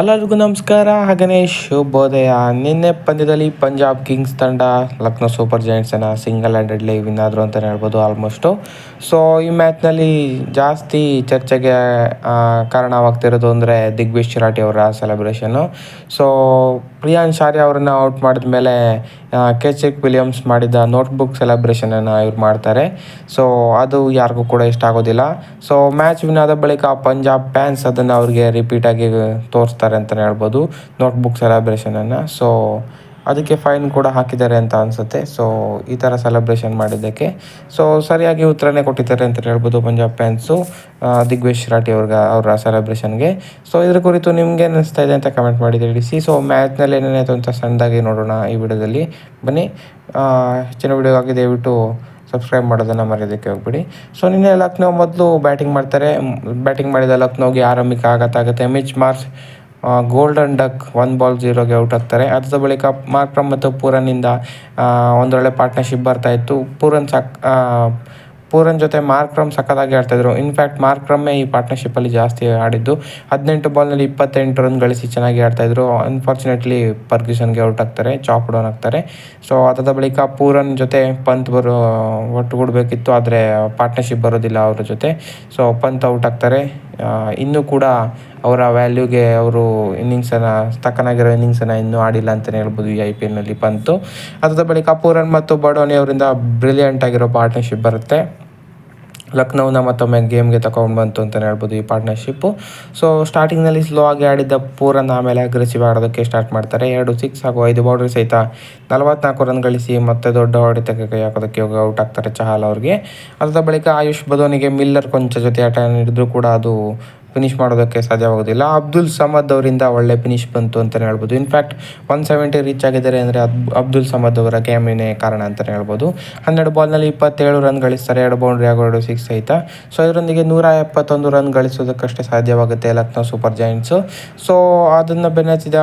ಎಲ್ಲರಿಗೂ ನಮಸ್ಕಾರ. ಹಾಗೆಯೇ ಶುಭೋದಯ. ನಿನ್ನೆ ಪಂದ್ಯದಲ್ಲಿ ಪಂಜಾಬ್ ಕಿಂಗ್ಸ್ ತಂಡ ಲಕ್ನೋ ಸೂಪರ್ ಜೈಂಟ್ಸನ್ನು ಸಿಂಗಲ್ ಹ್ಯಾಂಡೆಡ್ಲಿ ವಿನ್ ಆದರು ಅಂತಲೇ ಹೇಳ್ಬೋದು ಆಲ್ಮೋಸ್ಟು. ಸೊ ಈ ಮ್ಯಾಚ್ನಲ್ಲಿ ಜಾಸ್ತಿ ಚರ್ಚೆಗೆ ಕಾರಣವಾಗ್ತಿರೋದು ಅಂದರೆ ದಿಗ್ವಿಶ್ ಚಿರಾಟಿ ಅವರ ಸೆಲೆಬ್ರೇಷನ್ನು ಸೊ ಪ್ರಿಯಾನ್ ಶಾರಿ ಅವರನ್ನು ಔಟ್ ಮಾಡಿದ ಮೇಲೆ ಕೆಚೆಕ್ ವಿಲಿಯಮ್ಸ್ ಮಾಡಿದ ನೋಟ್ಬುಕ್ ಸೆಲೆಬ್ರೇಷನನ್ನು ಇವ್ರು ಮಾಡ್ತಾರೆ. ಸೊ ಅದು ಯಾರಿಗೂ ಕೂಡ ಇಷ್ಟ ಆಗೋದಿಲ್ಲ. ಸೊ ಮ್ಯಾಚ್ ವಿನ್ ಆದ ಬಳಿಕ ಪಂಜಾಬ್ ಫ್ಯಾನ್ಸ್ ಅದನ್ನು ಅವ್ರಿಗೆ ರಿಪೀಟಾಗಿ ತೋರಿಸ್ತಾರೆ ಅಂತಲೇ ಹೇಳ್ಬೋದು ನೋಟ್ಬುಕ್ ಸೆಲೆಬ್ರೇಷನನ್ನು ಸೊ ಅದಕ್ಕೆ ಫೈನ್ ಕೂಡ ಹಾಕಿದ್ದಾರೆ ಅಂತ ಅನಿಸುತ್ತೆ. ಸೊ ಈ ಥರ ಸೆಲೆಬ್ರೇಷನ್ ಮಾಡಿದ್ದಕ್ಕೆ. ಸೊ ಸರಿಯಾಗಿ ಉತ್ತರನೇ ಕೊಟ್ಟಿದ್ದಾರೆ ಅಂತ ಹೇಳ್ಬೋದು ಪಂಜಾಬ್ ಫ್ಯಾನ್ಸು ದಿಗ್ವೇಶ್ ರಾಟಿ ಅವ್ರಿಗೆ, ಅವರ ಸೆಲೆಬ್ರೇಷನ್ಗೆ ಸೊ ಇದ್ರ ಕುರಿತು ನಿಮಗೆ ಅನಿಸ್ತಾ ಇದೆ ಅಂತ ಕಮೆಂಟ್ ಮಾಡಿ ತಿಳಿಸಿ. ಸೊ ಮ್ಯಾಚ್ನಲ್ಲಿ ಏನೇನಾಯಿತು ಅಂತ ಸಣ್ಣದಾಗಿ ನೋಡೋಣ ಈ ವಿಡಿಯೋದಲ್ಲಿ. ಬನ್ನಿ. ಹೆಚ್ಚಿನ ವಿಡಿಯೋ ದಯವಿಟ್ಟು ಸಬ್ಸ್ಕ್ರೈಬ್ ಮಾಡೋದನ್ನು ಮರೆಯೋದಕ್ಕೆ ಹೋಗ್ಬಿಡಿ. ಸೊ ನಿನ್ನೆ ಲಕ್ನೋ ಮೊದಲು ಬ್ಯಾಟಿಂಗ್ ಮಾಡ್ತಾರೆ. ಬ್ಯಾಟಿಂಗ್ ಮಾಡಿದ ಲಕ್ನೋಗೆ ಆರಂಭಿಕ ಆಗುತ್ತೆ. Mitch Marsh golden duck one ball ಜೀರೋಗೆ out ಆಗ್ತಾರೆ. ಅದಾದ ಬಳಿಕ ಮಾರ್ಕ್ರಮ್ ಮತ್ತು ಪೂರನ್ನಿಂದ ಒಂದೊಳ್ಳೆ ಪಾರ್ಟ್ನರ್ಶಿಪ್ ಬರ್ತಾ ಇತ್ತು. ಪೂರನ್ ಸಕ್ ಪೂರನ್ ಜೊತೆ ಮಾರ್ಕ್ರಮ್ ಸಖತ್ತಾಗಿ ಆಡ್ತಾಯಿದ್ರು ಇನ್ಫ್ಯಾಕ್ಟ್ ಮಾರ್ಕ್ರಮ್ಮೇ ಈ ಪಾರ್ಟ್ನರ್ಶಿಪ್ಪಲ್ಲಿ ಜಾಸ್ತಿ ಆಡಿದ್ದು. ಹದಿನೆಂಟು ಬಾಲ್ನಲ್ಲಿ ಇಪ್ಪತ್ತೆಂಟು ರನ್ ಗಳಿಸಿ ಚೆನ್ನಾಗಿ ಆಡ್ತಾಯಿದ್ರು ಅನ್ಫಾರ್ಚುನೇಟ್ಲಿ ಪರ್ಗ್ಯೂಸನ್ಗೆ ಔಟ್ ಆಗ್ತಾರೆ ಚಾಪ್ ಡೌನ್ ಆಗ್ತಾರೆ. ಸೊ ಅದಾದ ಬಳಿಕ ಪೂರನ್ ಜೊತೆ ಪಂತ್ ಬರೋ, ಒಟ್ಟುಗೂಡಬೇಕಿತ್ತು. ಆದರೆ ಪಾರ್ಟ್ನರ್ಶಿಪ್ ಬರೋದಿಲ್ಲ ಅವರ ಜೊತೆ. ಸೊ ಪಂತ್ ಔಟ್ ಆಗ್ತಾರೆ. ಇನ್ನೂ ಕೂಡ ಅವರ ವ್ಯಾಲ್ಯೂಗೆ ಅವರು ಇನ್ನಿಂಗ್ಸನ್ನು ತಕ್ಕನಾಗಿರೋ ಇನ್ನಿಂಗ್ಸನ್ನು ಇನ್ನೂ ಆಡಿಲ್ಲ ಅಂತಲೇ ಹೇಳ್ಬೋದು ಈ ಐ ಪಿ ಎಲ್ನಲ್ಲಿ ಬಂತು. ಅದಾದ ಬಳಿಕ ಪೂರನ್ ಮತ್ತು ಬಡೋನಿ ಅವರಿಂದ ಬ್ರಿಲಿಯಂಟ್ ಆಗಿರೋ ಪಾರ್ಟ್ನರ್ಶಿಪ್ ಬರುತ್ತೆ. ಲಕ್ನೋನ ಮತ್ತೊಮ್ಮೆ ಗೇಮ್ಗೆ ತಗೊಂಡು ಬಂತು ಅಂತಲೇ ಹೇಳ್ಬೋದು ಈ ಪಾರ್ಟ್ನರ್ಶಿಪ್ಪು ಸೊ ಸ್ಟಾರ್ಟಿಂಗ್ನಲ್ಲಿ ಸ್ಲೋ ಆಗಿ ಆಡಿದ್ದ ಪೂರನ್ನು ಆಮೇಲೆ ಅಗ್ರೆಸಿವ್ ಆಡೋದಕ್ಕೆ ಸ್ಟಾರ್ಟ್ ಮಾಡ್ತಾರೆ. ಎರಡು ಸಿಕ್ಸ್ ಹಾಗೂ ಐದು ಬೌಂಡ್ರಿ ಸಹಿತ ನಲವತ್ನಾಲ್ಕು ರನ್ ಗಳಿಸಿ ಮತ್ತೆ ದೊಡ್ಡ ಹೊಡೆತಕ್ಕೆ ಕೈ ಹಾಕೋದಕ್ಕೆ ಹೋಗಿ ಔಟ್ ಆಗ್ತಾರೆ ಚಹಲ್ ಅವ್ರಿಗೆ. ಅದಾದ ಬಳಿಕ ಆಯುಷ್ ಬದೋನಿಗೆ ಮಿಲ್ಲರ್ ಕೊಂಚ ಜೊತೆ ಆಟ ನೀಡಿದ್ರು ಕೂಡ ಅದು ಫಿನಿಶ್ ಮಾಡೋದಕ್ಕೆ ಸಾಧ್ಯವಾಗೋದಿಲ್ಲ ಅಬ್ದುಲ್ ಸಮದ್ ಅವರಿಂದ ಒಳ್ಳೆ ಫಿನಿಶ್ ಬಂತು ಅಂತಲೇ ಹೇಳ್ಬೋದು. ಇನ್ಫ್ಯಾಕ್ಟ್ ಒನ್ ಸೆವೆಂಟಿ ರೀಚ್ ಆಗಿದ್ದಾರೆ ಅಂದರೆ ಅಬ್ ಅಬ್ದುಲ್ ಸಮದ್ ಅವರ ಗೇಮಿನೇ ಕಾರಣ ಅಂತಲೇ ಹೇಳ್ಬೋದು. ಹನ್ನೆರಡು ಬಾಲ್ನಲ್ಲಿ ಇಪ್ಪತ್ತೇಳು ರನ್ ಗಳಿಸ್ತಾರೆ. ಎರಡು ಬೌಂಡ್ರಿ ಹಾಗೂ ಎರಡು ಸಿಕ್ಸ್ ಸಹಿತ ಸೊ ಇದರೊಂದಿಗೆ ನೂರ ಎಪ್ಪತ್ತೊಂದು ರನ್ ಗಳಿಸೋದಕ್ಕಷ್ಟೇ ಸಾಧ್ಯವಾಗುತ್ತೆ ಲಕ್ನೋ ಸೂಪರ್ ಜಾಯಿಂಟ್ಸು ಸೊ ಅದನ್ನು ಬೆನ್ನತ್ತಿದ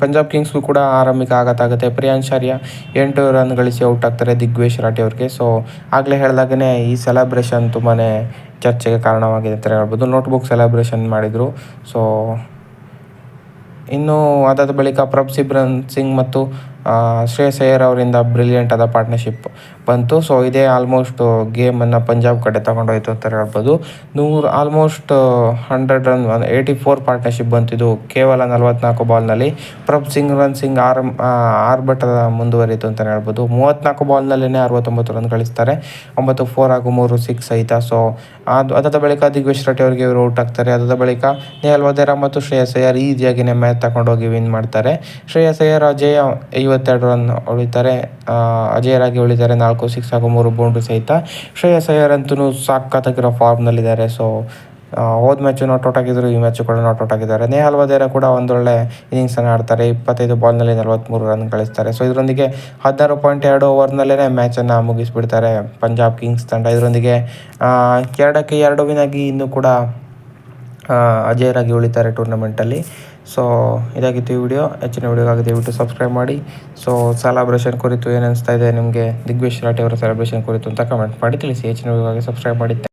ಪಂಜಾಬ್ ಕಿಂಗ್ಸ್ಗೂ ಕೂಡ ಆರಂಭಿಕ ಆಗುತ್ತೆ. ಪ್ರಿಯಾಂಶ್ ಆರ್ಯ ಎಂಟು ರನ್ ಗಳಿಸಿ ಔಟ್ ಆಗ್ತಾರೆ ದಿಗ್ವೇಶ್ ರಾಠಿ ಅವ್ರಿಗೆ. ಸೊ ಆಗಲೇ ಹೇಳಿದಾಗನೇ ಈ ಸೆಲೆಬ್ರೇಷನ್ ತುಂಬಾ ಚರ್ಚೆಗೆ ಕಾರಣವಾಗಿದೆ ಅಂತ ಹೇಳ್ಬೋದು. ನೋಟ್ಬುಕ್ ಸೆಲೆಬ್ರೇಷನ್ ಮಾಡಿದರು. ಸೊ ಇನ್ನು ಅದಾದ ಬಳಿಕ ಪ್ರಭ್ ಸಿಬ್ರನ್ ಸಿಂಗ್ ಮತ್ತು ಶ್ರೇಯಸ್ ಅಯ್ಯರ್ ಅವರಿಂದ ಬ್ರಿಲಿಯಂಟ್ ಆದ ಪಾರ್ಟ್ನರ್ಶಿಪ್ ಬಂತು. ಸೊ ಇದೇ ಆಲ್ಮೋಸ್ಟ್ ಗೇಮನ್ನು ಪಂಜಾಬ್ ಕಡೆ ತಗೊಂಡೋಯ್ತು ಅಂತ ಹೇಳ್ಬೋದು. ನೂರು almost hundred run eighty four partnership ಬಂತಿದ್ದು ಕೇವಲ ನಲವತ್ನಾಲ್ಕು ಬಾಲ್ನಲ್ಲಿ ಪ್ರಭ್ ಸಿಂಗ್, ರನ್ ಸಿಂಗ್ ಆರ್ ಆರ್ಭಟದ ಮುಂದುವರಿಯಿತು ಅಂತಲೇ ಹೇಳ್ಬೋದು. ಮೂವತ್ತ್ನಾಲ್ಕು ಬಾಲ್ನಲ್ಲೇ ಅರವತ್ತೊಂಬತ್ತು ರನ್ ಗಳಿಸ್ತಾರೆ. ಒಂಬತ್ತು ಫೋರ್ ಹಾಗೂ ಮೂರು ಸಿಕ್ಸ್ ಸಹಿತ ಸೊ ಅದು, ಅದಾದ ಬಳಿಕ ದಿಗ್ವಿಜ್ ರೆಡ್ಡಿ ಅವರಿಗೆ ಇವರು ಔಟ್ ಆಗ್ತಾರೆ. ಅದಾದ ಬಳಿಕ ನೇಹಲ್ ವದೇರಾ ಮತ್ತು ಶ್ರೇಯಸ್ ಅಯ್ಯರ್ ಈಸಿಯಾಗಿನೇ ಮ್ಯಾಚ್ ತಗೊಂಡೋಗಿ ವಿನ್ ಮಾಡ್ತಾರೆ. ಶ್ರೇಯಸ್ ಅಯ್ಯರ್, ಅಜಯ್ ಐವತ್ತೆರಡು ರನ್ ಉಳಿತಾರೆ ಅಜಯರಾಗಿ ಉಳಿತಾರೆ ನಾಲ್ಕು ಸಿಕ್ಸ್ ಹಾಗೂ ಮೂರು ಬೌಂಡ್ರಿ ಸಹಿತ. ಶ್ರೇಯಸ್ ಅಯ್ಯರ್ ಅಂತೂ ಸಾಕತ್ತಾಗಿರೋ ಫಾರ್ಮ್ನಲ್ಲಿದ್ದಾರೆ ಸೊ ಹೋದ ಮ್ಯಾಚು ನಾಟ್ ಔಟ್ ಆಗಿದ್ರು, ಈ ಮ್ಯಾಚು ಕೂಡ ನಾಟ್ ಔಟ್ ಆಗಿದ್ದಾರೆ. ನೇಹಲ್ ವದೇರ ಕೂಡ ಒಂದೊಳ್ಳೆ ಇನ್ನಿಂಗ್ಸನ್ನು ಆಡ್ತಾರೆ. ಇಪ್ಪತ್ತೈದು ಬಾಲ್ನಲ್ಲಿ ನಲವತ್ತ್ಮೂರು ರನ್ ಗಳಿಸ್ತಾರೆ. ಸೊ ಇದರೊಂದಿಗೆ ಹದಿನಾರು ಪಾಯಿಂಟ್ ಎರಡು ಓವರ್ನಲ್ಲೇ ಮ್ಯಾಚನ್ನು ಮುಗಿಸಿಬಿಡ್ತಾರೆ ಪಂಜಾಬ್ ಕಿಂಗ್ಸ್ ತಂಡ. ಇದರೊಂದಿಗೆ ಎರಡಕ್ಕೆ ಎರಡು ವಿನಾಗಿ ಇನ್ನೂ ಕೂಡ ಅಜಯರಾಗಿ ಉಳಿತಾರೆ ಟೂರ್ನಮೆಂಟಲ್ಲಿ ಸೊ ಇದಾಗಿತ್ತು ಈ ವಿಡಿಯೋ ಹೆಚ್ಚಿನ ವಿಡಿಯೋಗಾಗಿ ದಯವಿಟ್ಟು ಸಬ್ಸ್ಕ್ರೈಬ್ ಮಾಡಿ. ಸೊ ಸೆಲೆಬ್ರೇಷನ್ ಕುರಿತು ಏನು ಅನಿಸ್ತಾ ಇದೆ ನಿಮಗೆ? ದಿಗ್ವೇಶ್ ರಾಠಿ ಅವರ ಸೆಲೆಬ್ರೇಷನ್ ಕುರಿತು ಅಂತ ಕಮೆಂಟ್ ಮಾಡಿ. ತಿಳಿಸಿ. ಹೆಚ್ಚಿನ ವಿಡಿಯೋಗಾಗಿ ಸಬ್ಸ್ಕ್ರೈಬ್ ಮಾಡಿ